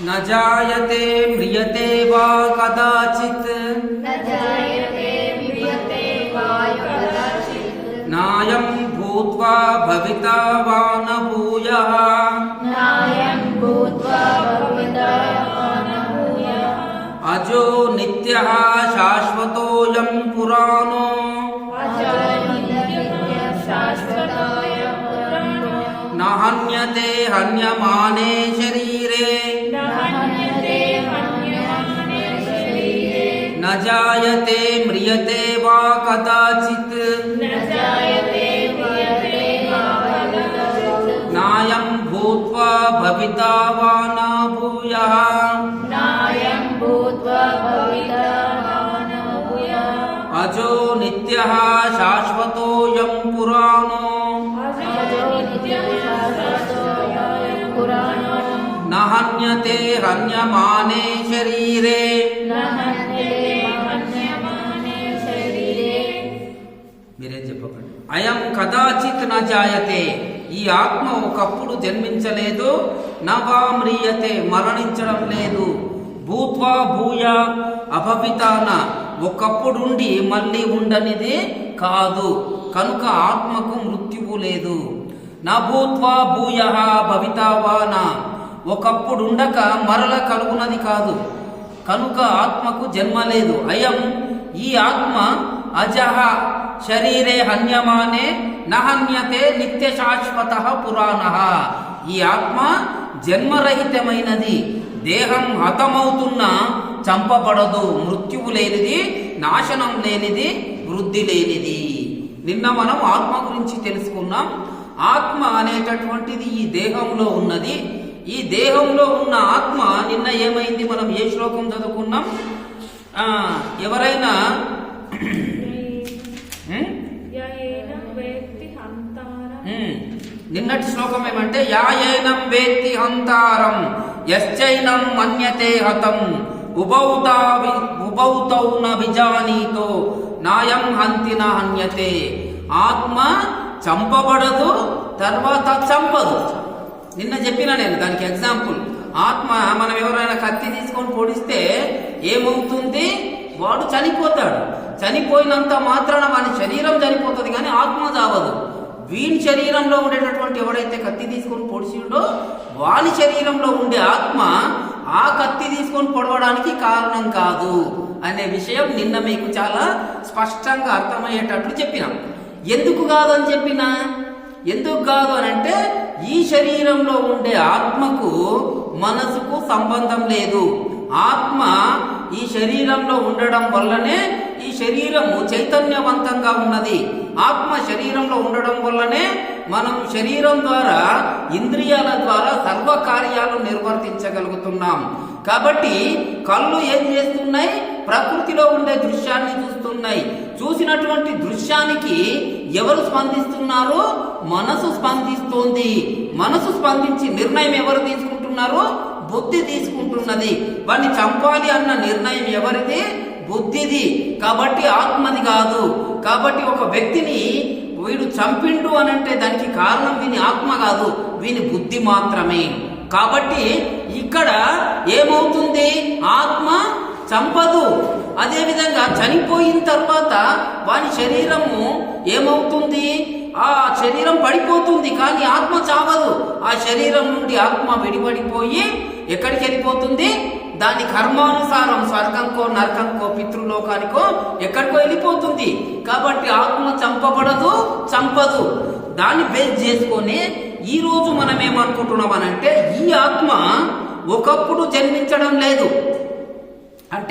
न जायते म्रियते वा कदाचित्। न जायते म्रियते वा कदाचित्। नायं भूत्वा भविता वा न भूयः। नायं भूत्वा भविता न भूयः। अजो नित्यः शाश्वतोऽयं पुराणो। अजो नित्यः शाश्वतोऽय पुराणो। न हन्यते हन्यमाने शरीरे। न जायते म्रियते वा कदाचित्। नायं भूत्वा भविता वा न भूयः अजो नित्यः शाश्वतोऽयं पुराणो। न हन्यमाने शरीरे। అయం కదాచిత్ న జాయతే. ఈ ఆత్మ ఒకప్పుడు జన్మించలేదు నవా మ్రియతే మరణించడం లేదు. భూత్వా భూయ అభవితాన. ఒకప్పుడుండి మళ్ళీ ఉండనిది కాదు కనుక ఆత్మకు మృత్యువు లేదు. నా భూత్వా భూయ భవితావాన. ఒకప్పుడుండక మరల కలుగునది కాదు కనుక ఆత్మకు జన్మ లేదు. అయం ఈ ఆత్మ అజహ శరీరే హన్యమానే నహన్యతే నిత్య శాశ్వత పురాణ. ఈ ఆత్మ జన్మరహితమైనది. దేహం హతమవుతున్నా చంపబడదు. మృత్యువు లేనిది నాశనం లేనిది వృద్ధి లేనిది. నిన్న మనం ఆత్మ గురించి తెలుసుకున్నాం. ఆత్మ అనేటటువంటిది ఈ దేహంలో ఉన్నది. ఈ దేహంలో ఉన్న ఆత్మ నిన్న ఏమైంది? మనం ఏ శ్లోకం చదువుకున్నాం? ఎవరైనా నిన్నటి శ్లోకం ఏమంటే యాయనం వేత్తి హంతారం యశ్చైనం మన్యతే హతం ఉభౌతా వి- ఉభౌతౌ విజానీతో నాయం హంతి హన్యతే. ఆత్మ చంపబడదు తర్వాత చంపదు. నిన్న చెప్పిన నేను దానికి ఎగ్జాంపుల్. ఆత్మ మనం ఎవరైనా కత్తి తీసుకొని పొడిస్తే ఏమవుతుంది? వాడు చనిపోతాడు. చనిపోయినంత మాత్రాన మన శరీరం చనిపోతుంది కానీ ఆత్మ చావదు. వీని శరీరంలో ఉండేటటువంటి ఎవడైతే కత్తి తీసుకొని పొడిచిండో వాని శరీరంలో ఉండే ఆత్మ ఆ కత్తి తీసుకొని పొడవడానికి కారణం కాదు అనే విషయం నిన్న మీకు చాలా స్పష్టంగా అర్థమయ్యేటట్లు చెప్పినాం. ఎందుకు కాదని చెప్పినా? ఎందుకు కాదు అని అంటే ఈ శరీరంలో ఉండే ఆత్మకు మనసుకు సంబంధం లేదు. ఆత్మ ఈ శరీరంలో ఉండడం వల్లనే శరీరము చైతన్యవంతంగా ఉన్నది. ఆత్మ శరీరంలో ఉండడం వల్లనే మనం శరీరం ద్వారా ఇంద్రియాల ద్వారా సర్వ కార్యాలు నిర్వర్తించగలుగుతున్నాం. కాబట్టి కళ్ళు ఏం చేస్తున్నాయి? ప్రకృతిలో ఉండే దృశ్యాన్ని చూస్తున్నాయి. చూసినటువంటి దృశ్యానికి ఎవరు స్పందిస్తున్నారు? మనసు స్పందిస్తోంది. మనసు స్పందించి నిర్ణయం ఎవరు తీసుకుంటున్నారు? బుద్ధి తీసుకుంటున్నది. వాడిని చంపాలి అన్న నిర్ణయం ఎవరిది? బుద్ధిది కాబట్టి ఆత్మది కాదు. కాబట్టి ఒక వ్యక్తిని వీడు చంపిండు అని అంటే దానికి కారణం వీని ఆత్మ కాదు. వీని బుద్ధి మాత్రమే. కాబట్టి ఇక్కడ ఏమవుతుంది? ఆత్మ చంపదు. అదేవిధంగా చనిపోయిన తర్వాత వాని శరీరము ఏమవుతుంది? ఆ శరీరం పడిపోతుంది కానీ ఆత్మ చావదు. ఆ శరీరం నుండి ఆత్మ విడిపడిపోయి ఎక్కడికి వెళ్ళిపోతుంది? దాని కర్మానుసారం స్వర్గంకో నరకంకో పితృలోకానికో ఎక్కడికో వెళ్ళిపోతుంది. కాబట్టి ఆత్మ చంపబడదు చంపదు. దాన్ని బేస్ చేసుకొని ఈ రోజు మనం ఏమనుకుంటున్నామనంటే ఈ ఆత్మ ఒకప్పుడు జన్మించడం లేదు.